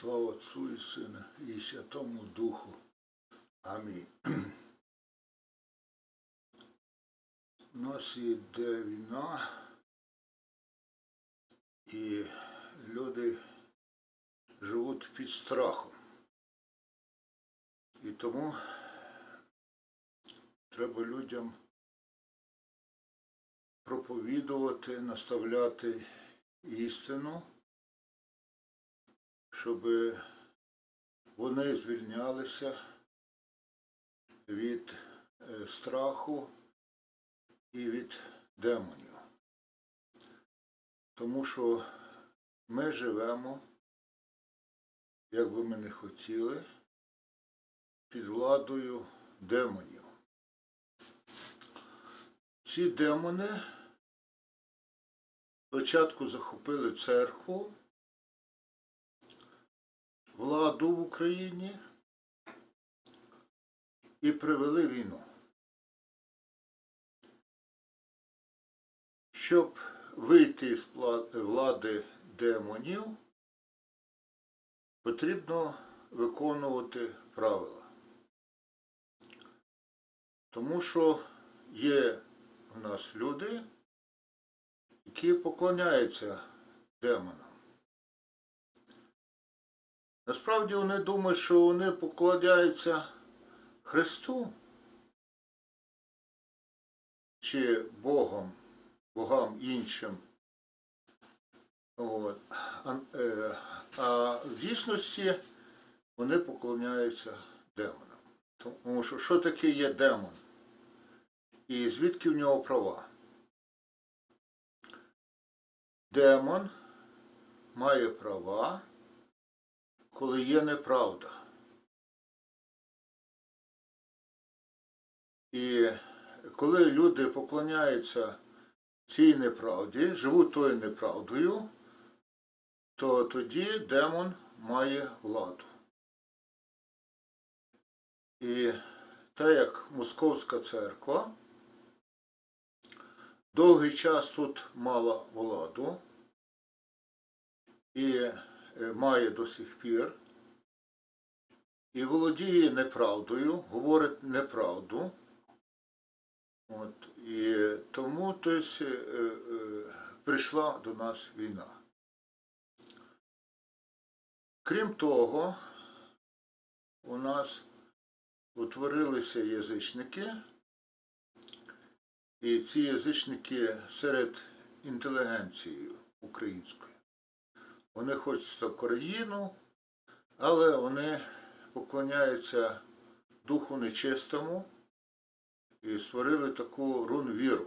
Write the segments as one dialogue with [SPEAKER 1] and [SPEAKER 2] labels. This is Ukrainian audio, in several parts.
[SPEAKER 1] Слава Отцу і Сину і Святому Духу. Амінь. У нас йде війна, і люди живуть під страхом. І тому треба людям проповідувати, наставляти істину, щоб вони звільнялися від е, страху і від демонів. Тому що ми живемо, як би ми не хотіли, під владою демонів. Ці демони спочатку захопили церкву, владу в Україні і привели війну. Щоб вийти з влади демонів, потрібно виконувати правила. Тому що є в нас люди, які поклоняються демонам. Насправді вони думають, що вони поклоняються Христу чи Богом, богам іншим. От. А, е, а в дійсності вони поклоняються демонам. Тому що що таке є демон? І звідки в нього права? Демон має права, коли є неправда. І коли люди поклоняються цій неправді, живуть тою неправдою, то тоді демон має владу. І так як Московська церква довгий час тут мала владу і має до сих пір, і володіє неправдою, говорить неправду. От, і тому тобто, е, е, прийшла до нас війна. Крім того, у нас утворилися язичники, і ці язичники серед інтелігенції української. Вони хочуть в країну, але вони поклоняються духу нечистому і створили таку рун-віру.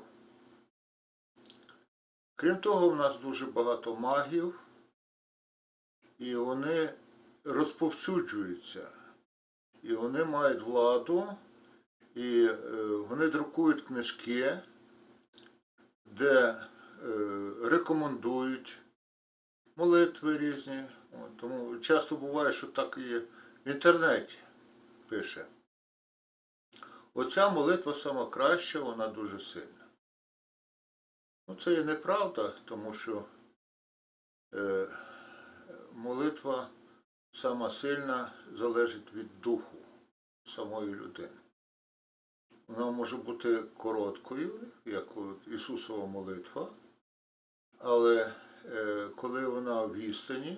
[SPEAKER 1] Крім того, в нас дуже багато магів, і вони розповсюджуються, і вони мають владу, і е, вони друкують книжки, де е, рекомендують молитви різні. От, тому часто буває, що так і в інтернеті пише. Оця молитва сама краща, вона дуже сильна. Ну, це є неправда, тому що е, молитва сама сильна залежить від духу самої людини. Вона може бути короткою, як от Ісусова молитва, але коли вона в істині,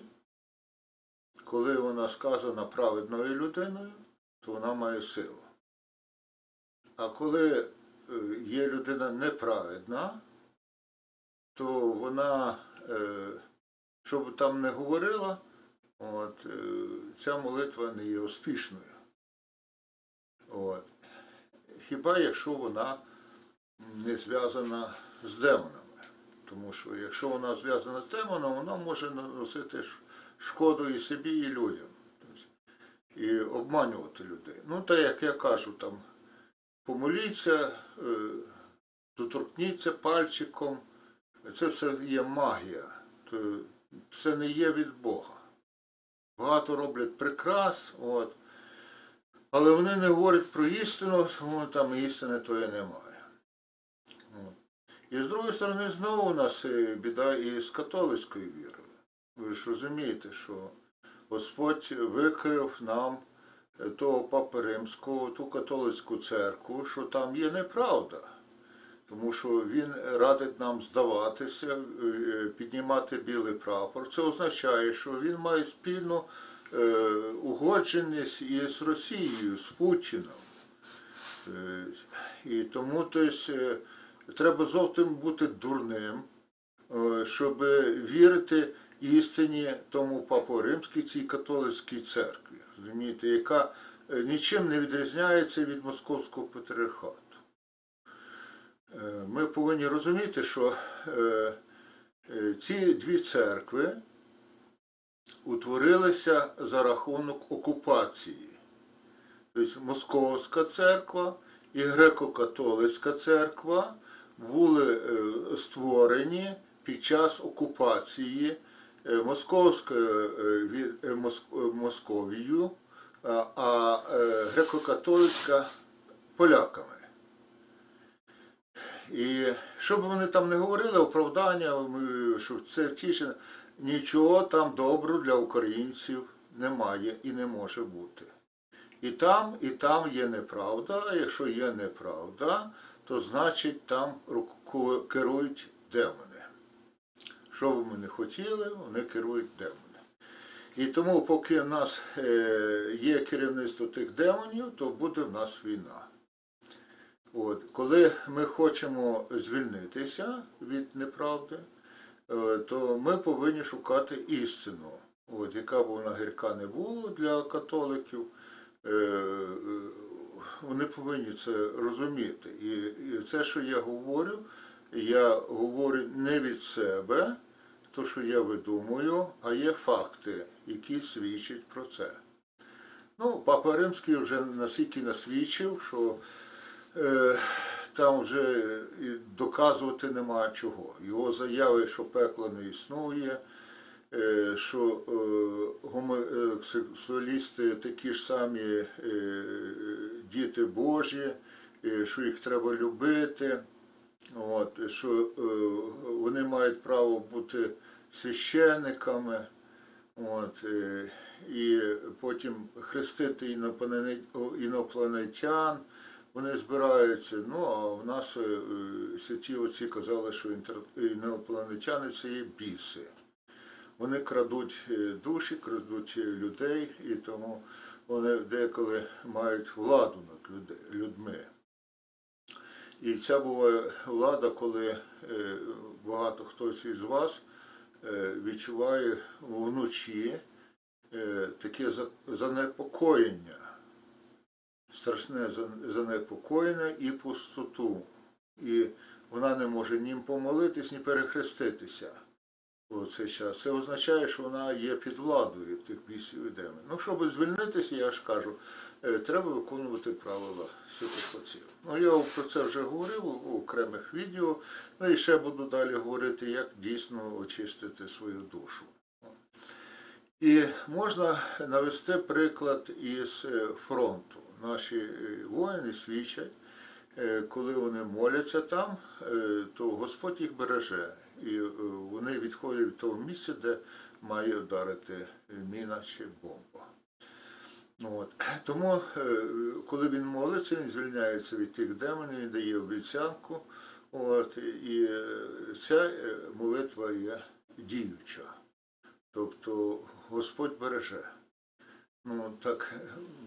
[SPEAKER 1] коли вона сказана праведною людиною, то вона має силу. А коли е, є людина неправедна, то вона, е, що б там не говорила, от, е, ця молитва не є успішною. От. Хіба якщо вона не зв'язана з демонами. Тому що якщо вона зв'язана з демоном, вона може наносити шкоду і собі, і людям. І обманювати людей. Ну, так як я кажу, там помоліться, е, доторкніться пальчиком, це все є магія. Це не є від Бога. Багато роблять прикрас, от. але вони не говорять про істину, тому там істини тої немає. І з другої сторони, знову у нас е, біда і з католицькою вірою. Ви ж розумієте, що Господь викрив нам е, того Папи Римського, ту католицьку церкву, що там є неправда. Тому що він радить нам здаватися, е, піднімати білий прапор. Це означає, що він має спільну угодженість із Росією, з Путіном. І тому тобто, треба зовсім бути дурним, е, щоб вірити істині тому Папу Римській, цій католицькій церкві, розумієте, яка е, нічим не відрізняється від московського патріархату. Е, Ми повинні розуміти, що ці дві церкви утворилися за рахунок окупації. Тобто Московська церква і греко-католицька церква були е, створені під час окупації е, е, Московією, а- греко-католицька поляками. І що б вони там не говорили, оправдання, що це втішення, нічого там доброго для українців немає і не може бути. І там, і там є неправда, а якщо є неправда, то значить там керують демони. Що б ми не хотіли, вони керують демони. І тому, поки в нас е, є керівництво тих демонів, то буде в нас війна. От, коли ми хочемо звільнитися від неправди, е, то ми повинні шукати істину, от, яка б вона гірка не була для католиків. Е, е, Вони повинні це розуміти. І, і це, що я говорю, я говорю не від себе, то, що я видумую, а є факти, які свідчать про це. Ну, Папа Римський вже настільки насвідчив, що е, там вже і доказувати нема чого. Його заяви, що пекла не існує, е, що е, гомосексуалісти такі ж самі е, діти Божі, що їх треба любити, от, що е, вони мають право бути священниками. От, е, і потім хрестити інопланетян, вони збираються. Ну, а в нас е, святі отці казали, що інопланетяни це є біси. Вони крадуть душі, крадуть людей, і тому вони деколи мають владу над людьми. І ця буває влада, коли е, багато хтось із вас е, відчуває вночі е, таке занепокоєння, страшне занепокоєння і пустоту. І вона не може ні помолитись, ні перехреститися у цей час. Це означає, що вона є під владою тих бісів і демонів. Ну, щоб звільнитися, я ж кажу, е, треба виконувати правила святих отців. Ну, я про це вже говорив у окремих відео, ну і ще буду далі говорити, як дійсно очистити свою душу. І можна навести приклад із е, фронту. Наші е, воїни свідчать, коли вони моляться там, то Господь їх береже. І е, вони відходять від того місця, де має вдарити міна чи бомба. От. Тому, е, коли він молиться, він звільняється від тих демонів, він дає обіцянку. От, і е, ця молитва є діюча. Тобто Господь береже. Ну, так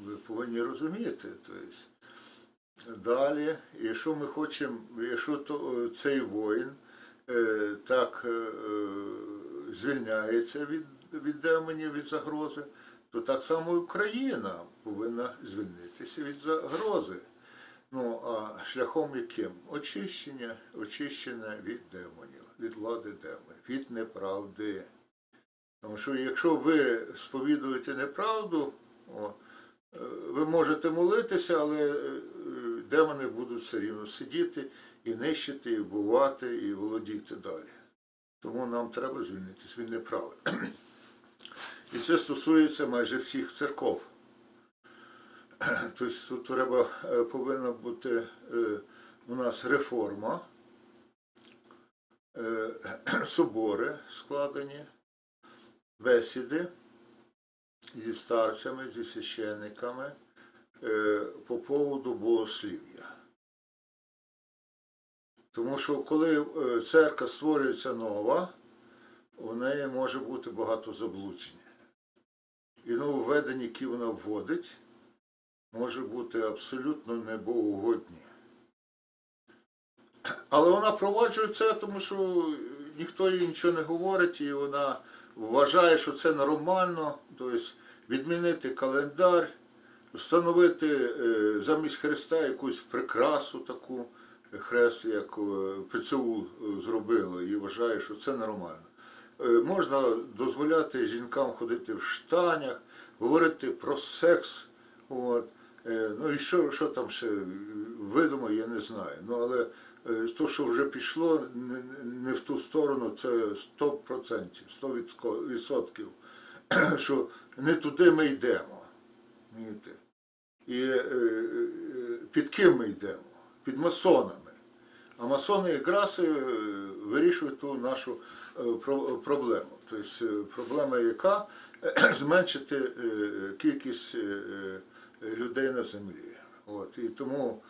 [SPEAKER 1] ви повинні розуміти. Тобто, далі, якщо ми хочемо, якщо то, цей воїн так е, е, звільняється від, від демонів, від загрози, то так само і Україна повинна звільнитися від загрози. Ну, а шляхом яким? Очищення, очищення від демонів, від влади демонів, від неправди. Тому що якщо ви сповідуєте неправду, о, е, ви можете молитися, але е, демони будуть все рівно сидіти і нищити, і вбивати, і володіти далі. Тому нам треба звільнитися від неправди. І це стосується майже всіх церков. Тобто тут треба, е, повинна бути е, у нас реформа, е, собори складені, бесіди, зі старцями, зі священниками по поводу богослів'я. Тому що коли е, церква створюється нова, у неї може бути багато заблуджень. І нововведення, які вона вводить, може бути абсолютно небогоугодні. Але вона проваджує це, тому що ніхто їй нічого не говорить, і вона вважає, що це нормально, тобто відмінити календар, встановити е, замість Христа якусь прикрасу таку, хрест, як е, ПЦУ е, зробило, і вважає, що це нормально. Е, Можна дозволяти жінкам ходити в штанях, говорити про секс. От. Ну і що, що там ще видумає, я не знаю. Ну але то, що вже пішло не, в ту сторону, це 100%, 100%, що не туди ми йдемо. І під ким ми йдемо? Під масонами. А масони якраз е, вирішують ту нашу е, про- проблему. Тобто е, проблема яка зменшити кількість людей на землі. От. І тому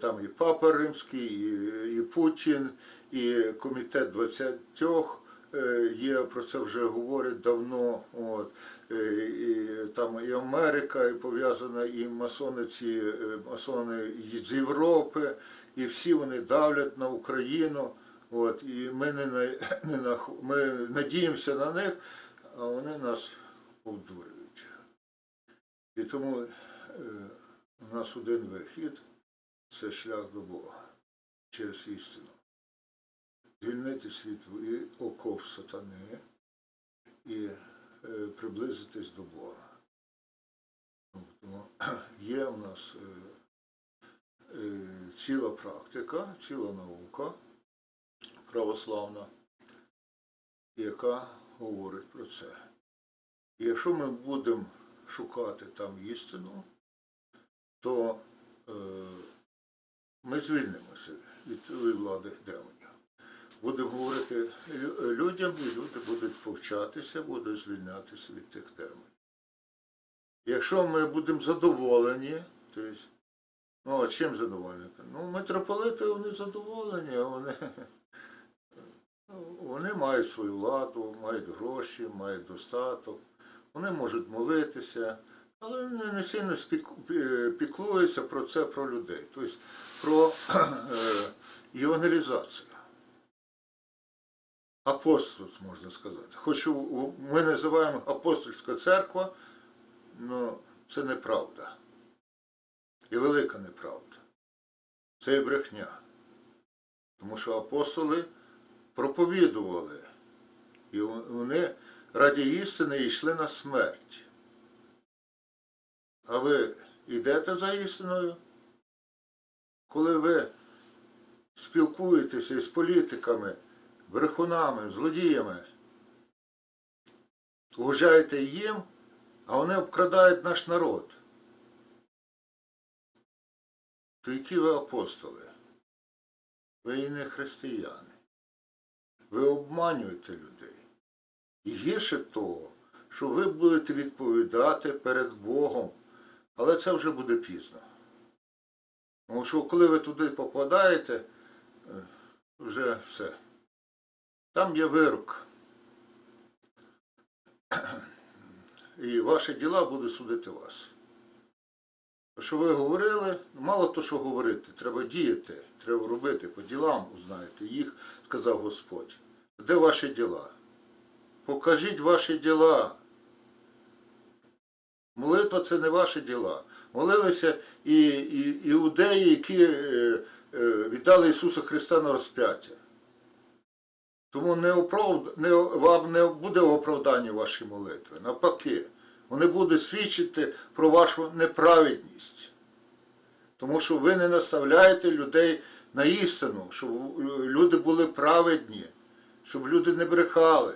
[SPEAKER 1] там і Папа Римський, і, Путін, і комітет 20 е, є, про це вже говорять давно. От. Е, І там і Америка, і пов'язана, і масони, ці е, масони з Європи, і всі вони давлять на Україну. От, і ми не, на, не на, ми надіємося на них, а вони нас обдурюють. І тому е, у нас один вихід це шлях до Бога через істину. Звільнитись від і оков сатани і приблизитись до Бога. Тому є в нас е, е, ціла практика, ціла наука православна, яка говорить про це. І якщо ми будемо шукати там істину, то е, ми звільнимося від влади демонів. Будемо говорити людям, і люди будуть повчатися, будуть звільнятися від тих демонів. Якщо ми будемо задоволені, то ну а чим задоволені? Ну, митрополити вони задоволені, вони, вони мають свою владу, мають гроші, мають достаток, вони можуть молитися, але не, сильно піклуються про це, про людей, тобто про е, євангелізацію. Апостольство, можна сказати. Хоч ми називаємо апостольська церква, але це неправда. І велика неправда. Це і брехня. Тому що апостоли проповідували, і вони раді істини йшли на смерть. А ви йдете за істиною? Коли ви спілкуєтеся із політиками, брехунами, злодіями, вважаєте їм, а вони обкрадають наш народ. То які ви апостоли? Ви і не християни. Ви обманюєте людей. І гірше того, що ви будете відповідати перед Богом, але це вже буде пізно. Тому що коли ви туди попадаєте, е, вже все. Там є вирок. І ваші діла будуть судити вас. Що ви говорили, мало то, що говорити, треба діяти, треба робити по ділам, узнаєте їх, сказав Господь. Де ваші діла? Покажіть ваші діла. Молитва це не ваші діла. Молилися і, і іудеї, які е, е, віддали Ісуса Христа на розп'яття. Тому не оправд... не, вам не буде оправдання ваші молитви. Навпаки, вони будуть свідчити про вашу неправедність. Тому що ви не наставляєте людей на істину, щоб люди були праведні, щоб люди не брехали.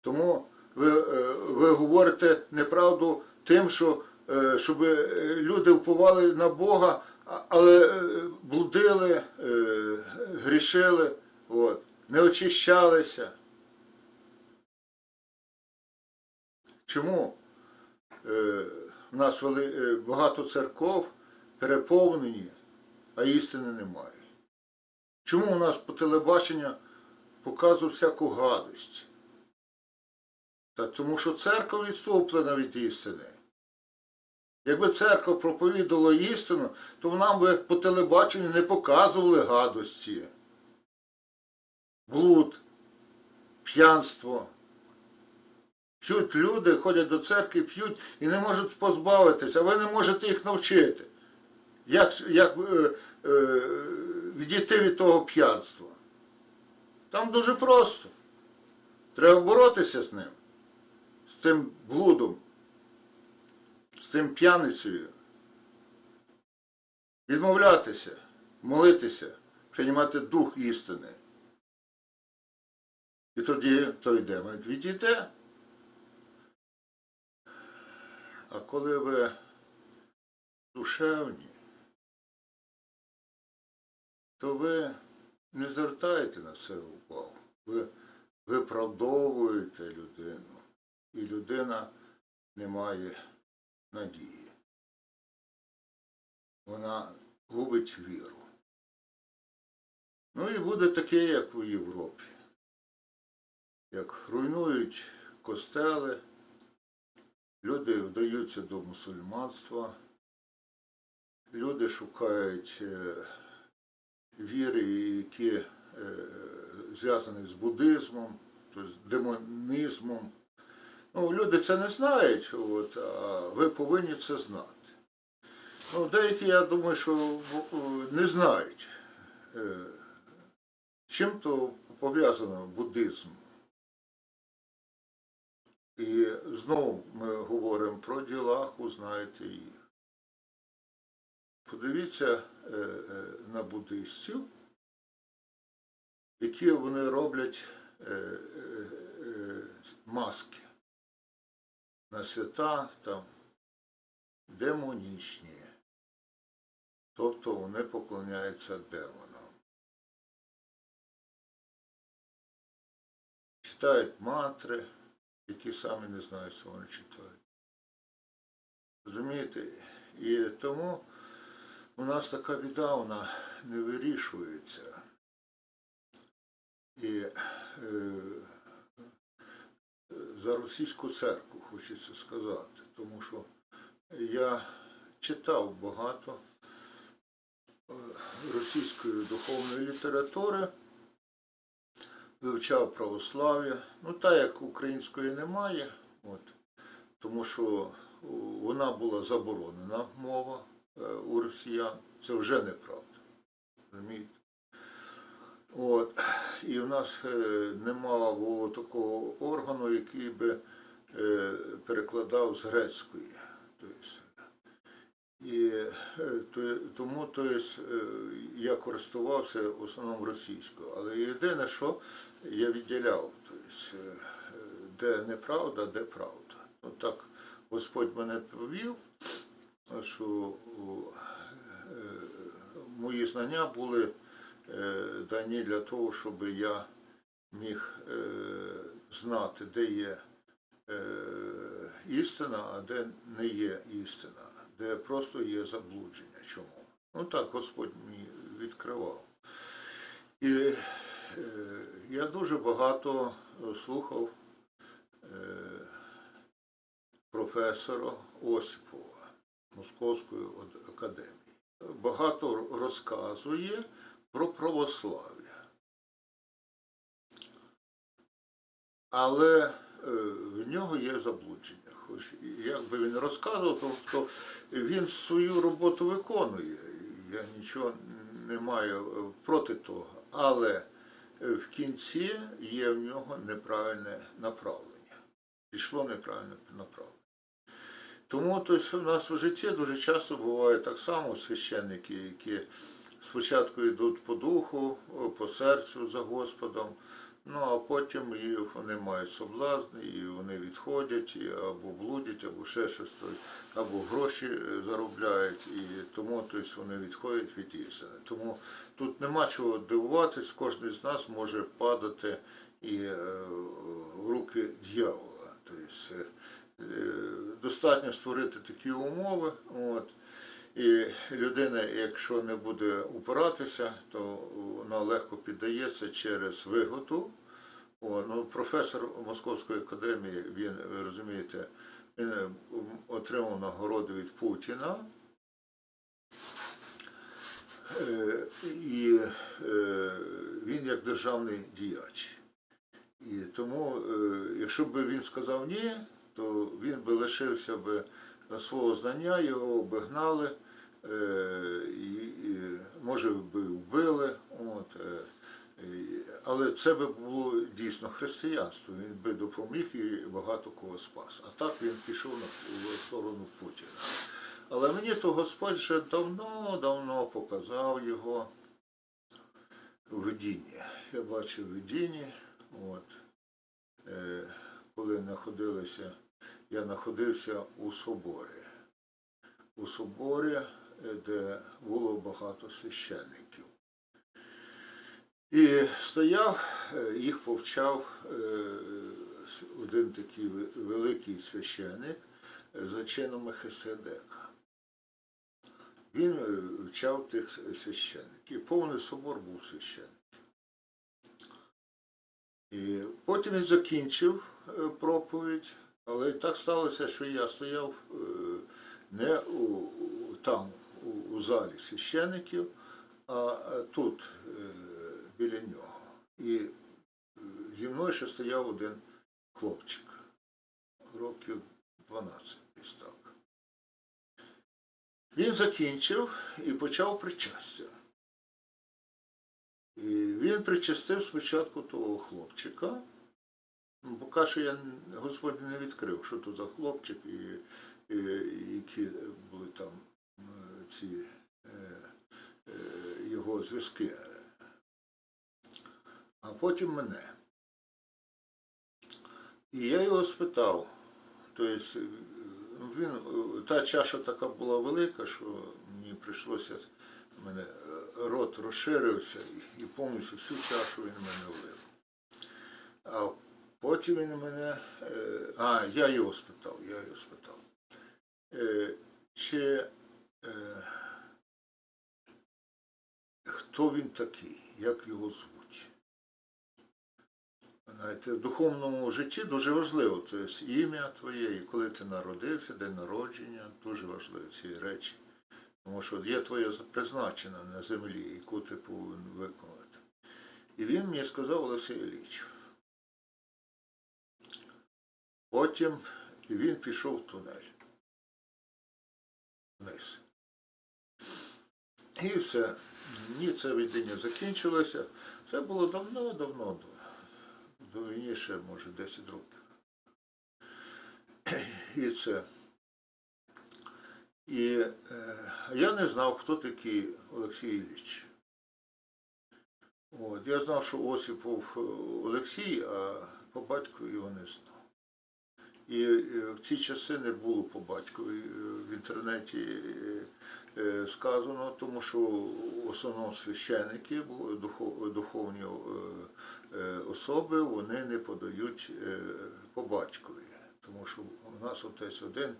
[SPEAKER 1] Тому ви, е, ви говорите неправду тим, що е, щоб е, люди впливали на Бога, але блудили, грішили, от, не очищалися. Чому е, в нас е, багато церков переповнені, а істини немає? Чому у нас по телебаченню показують всяку гадость? Та тому що церква відступлена від істини. Якби церква проповідувала істину, то нам би по телебаченню не показували гадості. Блуд, п'янство. П'ють люди, ходять до церкви, п'ють і не можуть позбавитися, а ви не можете їх навчити. Як, як е, е, відійти від того п'янства? Там дуже просто. Треба боротися з ним, з тим блудом, з тим п'яницею. Відмовлятися, молитися, приймати дух істини. І тоді той демон відійде. А коли ви душевні, то ви не звертаєте на це увагу. Ви виправдовуєте людину, і людина не має надії. Вона губить віру. Ну і буде таке, як у Європі. Як руйнують костели, люди вдаються до мусульманства, люди шукають е, віри, які е, зв'язані з буддизмом, тобто з демонізмом. Ну, люди це не знають, от, а ви повинні це знати. Ну, деякі, я думаю, що е, не знають, чим то пов'язано буддизм. І знову ми говоримо про ділах, узнаєте їх. Подивіться е, е, на буддистів, які вони роблять е, маски на свята там демонічні. Тобто вони поклоняються демонам. Читають мантри, які самі не знають, що вони читають. Розумієте? І тому у нас така біда, вона не вирішується. І е, за російську церкву хочеться сказати, тому що я читав багато е, російської духовної літератури, вивчав православ'я. Ну, так як української немає, от, тому що вона була заборонена мова е, у росіян. Це вже неправда. Розумієте? От. І в нас е, немає було такого органу, який би е, перекладав з грецької. І е, тому то есть, е, я користувався в основному російською. Але єдине, що я відділяв, тобто, е, де неправда, де правда. Ну, так Господь мене повів, що мої знання були дані для того, щоб я міг знати, де є істина, а де не є істина, де просто є заблудження. Чому? Ну так Господь мені відкривав. І е, я дуже багато слухав е, професора Осіпова Московської академії. Багато розказує про православ'я. Але е, в нього є заблудження. Як би він розказував, то, то він свою роботу виконує. Я нічого не маю е, проти того. Але е, в кінці є в нього неправильне направлення. Пішло неправильне направлення. Тому тобто, в нас в житті дуже часто буває так само священники, які спочатку йдуть по духу, по серцю за Господом, ну а потім і вони мають соблазни, і вони відходять, і або блудять, або ще щось, або гроші е, заробляють, і тому тобто, вони відходять від істини. Тому тут нема чого дивуватись, кожен з нас може падати і е, в руки дьявола. Тобто, е, достатньо створити такі умови. От, і людина, якщо не буде упиратися, то вона легко піддається через вигоду. О, ну, професор Московської академії, він, ви розумієте, він е, отримав нагороду від Путіна. Е, І е, він як державний діяч. І тому, якщо б він сказав ні, то він би лишився б свого знання, його б гнали, е, і, і, може би вбили. От, е, але це би було дійсно християнство. Він би допоміг і багато кого спас. А так він пішов на в сторону Путіна. Але мені то Господь вже давно-давно показав його в видінні. Я бачив видінні, от, е, коли знаходилися, я знаходився у соборі. У соборі, е, де було багато священників. І стояв, е, їх повчав е, один такий великий священник е, за чином Мехиседека. Він вчав тих священників. Повний собор був священник. І потім він закінчив проповідь, але так сталося, що я стояв не там, у, залі священиків, а е, тут, е, біля нього. І е, зі мною ще стояв один хлопчик, років 12 десь так. Він закінчив і почав причастя. І він причастив спочатку того хлопчика. Ну, Поки що я Господь не відкрив, що то за хлопчик і, і які були там ці е, е, його зв'язки. А потім мене. І я його спитав, тобто е, він, та чаша така була велика, що мені прийшлося, в мене рот розширився і, повністю всю чашу він мене влив. А потім він мене, а, я його спитав, я його спитав, чи хто він такий, як його звуть. Знаєте, в духовному житті дуже важливо, тобто ім'я твоє, і коли ти народився, день народження, дуже важливі ці речі. Тому що є твоє призначення на землі, яку ти повинен виконати. І він мені сказав Олексій Ілліч. Потім він пішов в тунель. Вниз. І все. Ні, це видіння закінчилося. Це було давно-давно. Ще, може, 10 років. І це. І е, я не знав, хто такий Олексій Ілліч. От, я знав, що Осипов Олексій, а по батькові його не знав. І е, в ці часи не було по батькові е, в інтернеті е, сказано, тому що в основному священники, духовні е, е, особи, вони не подають е, по батькові, тому що у нас отець один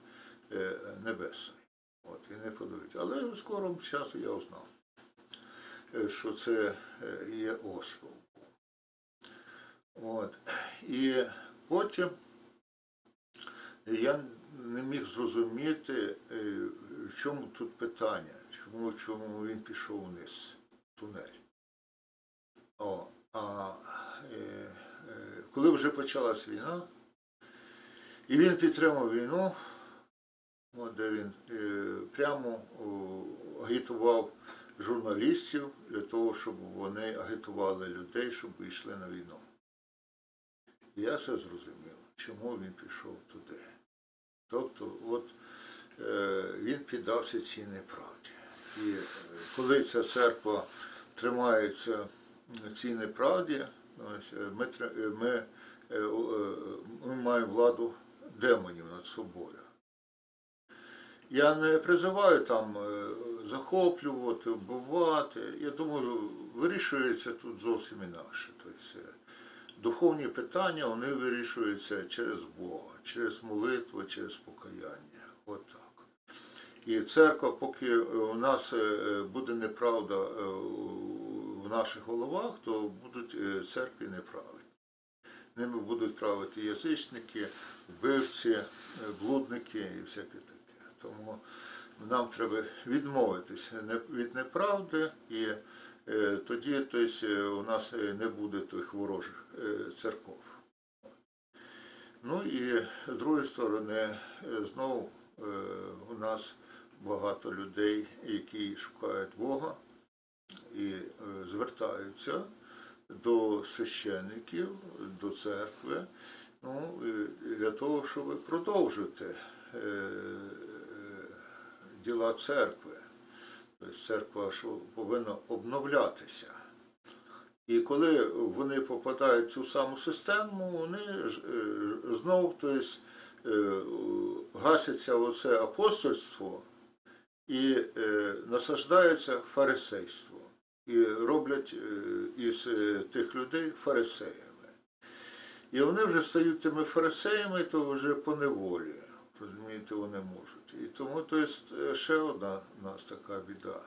[SPEAKER 1] е, небесний. От, і не подають. Але в скорому часу я узнав, е, що це е, є Осипов. От. І потім я не міг зрозуміти, е, в чому тут питання, чому, чому він пішов вниз, в тунель. О, а е, е, коли вже почалась війна, і він підтримав війну, от, де він е, прямо о, агітував журналістів для того, щоб вони агітували людей, щоб йшли на війну. Я все зрозумів, чому він пішов туди. Тобто, от е, він піддався цій неправді. І е, коли ця церква тримається цій неправді, е, ми, ми, ми маємо владу демонів над собою. Я не призиваю там захоплювати, вбивати. Я думаю, вирішується тут зовсім інакше. Тобто, духовні питання вони вирішуються через Бога, через молитву, через покаяння. От так. І церква, поки у нас е, буде неправда е, в наших головах, то будуть е, церкві неправильні. Ними будуть правити язичники, вбивці, блудники і всяке таке. Тому нам треба відмовитися від неправди, і тоді тобто, у нас не буде тих ворожих церков. Ну і з другої сторони, е, знову е, у нас багато людей, які шукають Бога і е, звертаються до священників, до церкви, ну, для того, щоб продовжити е, е, діла церкви. Тобто церква повинна обновлятися. І коли вони попадають в цю саму систему, вони е, знов тобто, е, гаситься оце апостольство і е, насаждається фарисейство. І роблять із тих людей фарисеями. І вони вже стають тими фарисеями, то вже по неволі. Розумієте, вони можуть. І тому то ще одна у нас така біда.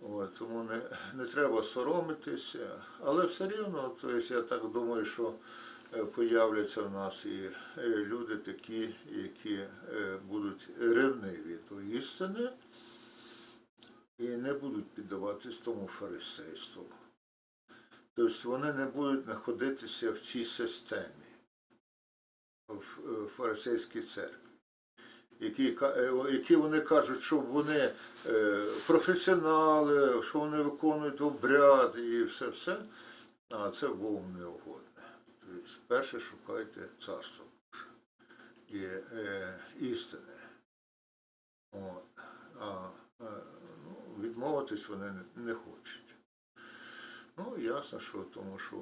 [SPEAKER 1] От, тому не, не треба соромитися, але все рівно, то є, я так думаю, що е, появляться в нас і е, люди такі, які е, будуть ревниві до істини і не будуть піддаватись тому фарисейству. Тобто вони не будуть знаходитися в цій системі, в фарисейській церкві, які, е, які вони кажуть, що вони е, професіонали, що вони виконують обряд і все-все, а це Богу не угодне. Тобто, перше шукайте царство Боже і е, істини. От. А ну, відмовитись вони не, не хочуть. Ну, ясно, що тому що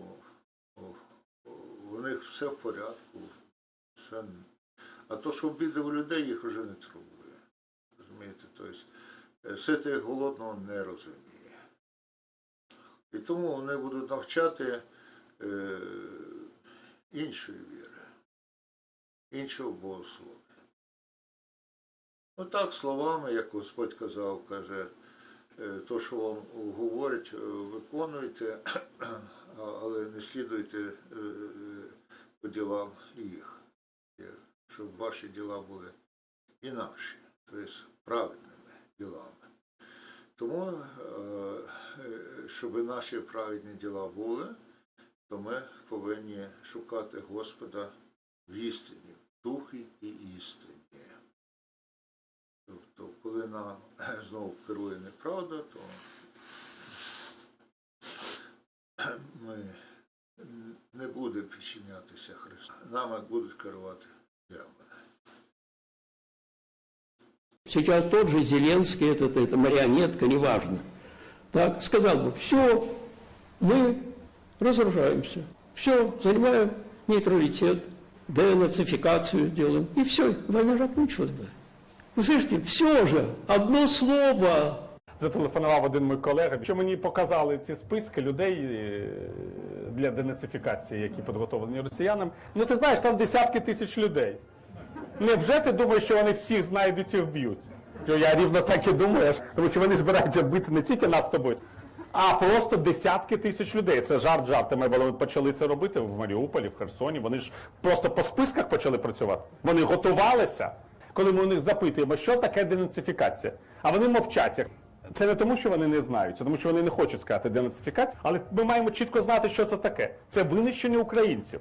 [SPEAKER 1] у них все в порядку. Все... А то, що біди у людей, їх вже не турбує. Розумієте, тобто е, голодного не розуміє. І тому вони будуть навчати е, іншої віри, іншого богослов'я. Отак словами, як Господь казав, каже, е, то, що вам говорять, е, виконуйте, але не слідуйте по ділам їх, щоб ваші діла були інакші, тобто праведними ділами. Тому, е, е, щоб наші праведні діла були, то ми повинні шукати Господа в істині, в духі і істині. Тобто, коли нам знову керує неправда, то ми не будемо підчинятися Христу. Нами будуть керувати.
[SPEAKER 2] Сейчас тот же Зеленский, этот, эта марионетка, неважно, так, сказал бы, все, мы разоружаемся, все, занимаем нейтралитет, денацификацию делаем, и все, война же окончилась бы. Вы слышите, все же, одно слово,
[SPEAKER 3] Зателефонував один мій колега, що мені показали ці списки людей е, для денацифікації, які підготовлені росіянам. Ну ти знаєш, там десятки тисяч людей. Невже ти думаєш, що вони всіх знайдуть і вб'ють? Ну, Я рівно так і думаю, тому що вони збираються вбити не тільки нас з тобою, а просто десятки тисяч людей. Це жарт жартами, вони почали це робити в Маріуполі, в Херсоні. Вони ж просто по списках почали працювати. Вони готувалися. Коли ми у них запитуємо, що таке денацифікація, а вони мовчать. Це не тому, що вони не знають, це тому, що вони не хочуть сказати денацифікація, але ми маємо чітко знати, що це таке. Це винищення українців.